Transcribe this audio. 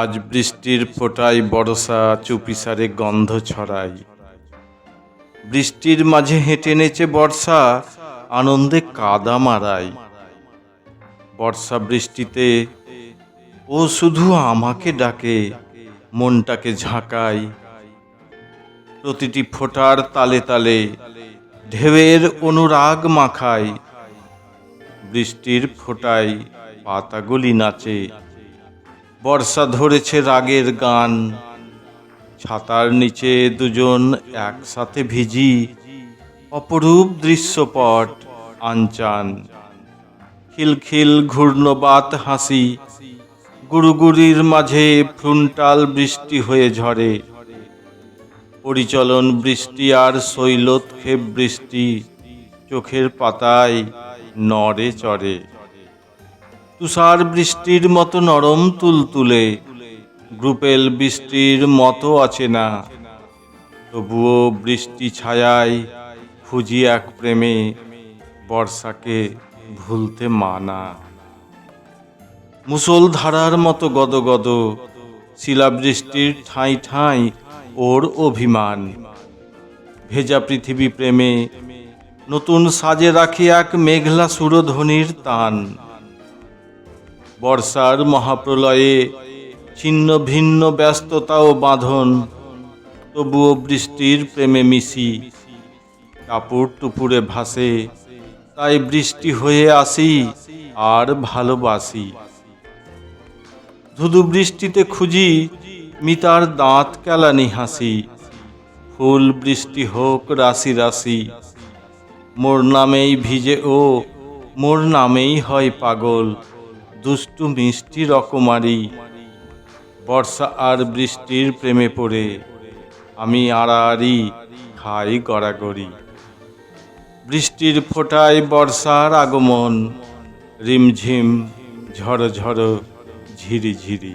আজ বৃষ্টির ফোঁটায় বরসা চুপিসারে গন্ধ ছড়ায়। বৃষ্টির মাঝে হেঁটে নেচে বর্ষা, আনন্দে কাদা মারায়। বর্ষা বৃষ্টিতে ও শুধু আমাকে ডাকে, মনটাকে ঝাঁকায়। প্রতিটি ফোঁটার তালে তালে ঢেউয়ের অনুরাগ মাখায়। বৃষ্টির ফোঁটায় পাতাগুলি নাচে। বর্ষা ধরেছে রাগের গান। ছাতার নিচে দুজন একসাথে ভিজি, অপরূপ দৃশ্যপট আনচান। খিলখিল ঘূর্ণবাত হাসি, গুড়ুগুড়ির মাঝে ফ্রুন্টাল বৃষ্টি হয়ে ঝরে। পরিচলন বৃষ্টি আর শৈলোৎক্ষেপ বৃষ্টি, চোখের পাতায় নড়ে চড়ে। তুষার বৃষ্টির মতো নরম তুলতুলে, গ্রুপেল বৃষ্টির মতো আছে না। তবুও বৃষ্টি ছায়ায় খুঁজি এক প্রেমে, বর্ষাকে ভুলতে মানা। মুসলধারার মতো গদগদ, শিলাবৃষ্টির ঠাঁই ঠাঁই ওর অভিমান। ভেজা পৃথিবী প্রেমে নতুন সাজে রাখি এক মেঘলা সুরধ্বনির তান। বর্ষার মহাপ্রলয়ে ছিন্ন ভিন্ন ব্যস্ততা ও বাঁধন, তবুও বৃষ্টির প্রেমে মিশি। কাপড় টুপুরে ভাসে, তাই বৃষ্টি হয়ে আসি আর ভালোবাসি। ধুধু বৃষ্টিতে খুঁজি, মিতার দাঁত কেলানি হাসি। ফুল বৃষ্টি হোক রাশি রাশি, মোর নামেই ভিজে ও মোর নামেই হয় পাগল। দুষ্টু মিষ্টি রকমারি, বর্ষা আর বৃষ্টির প্রেমে পড়ে আমি আড়াআড়ি খাই গড়াগড়ি। বৃষ্টির ফোটায় বর্ষার আগমন, রিমঝিম ঝড় ঝড় ঝিরি ঝিরি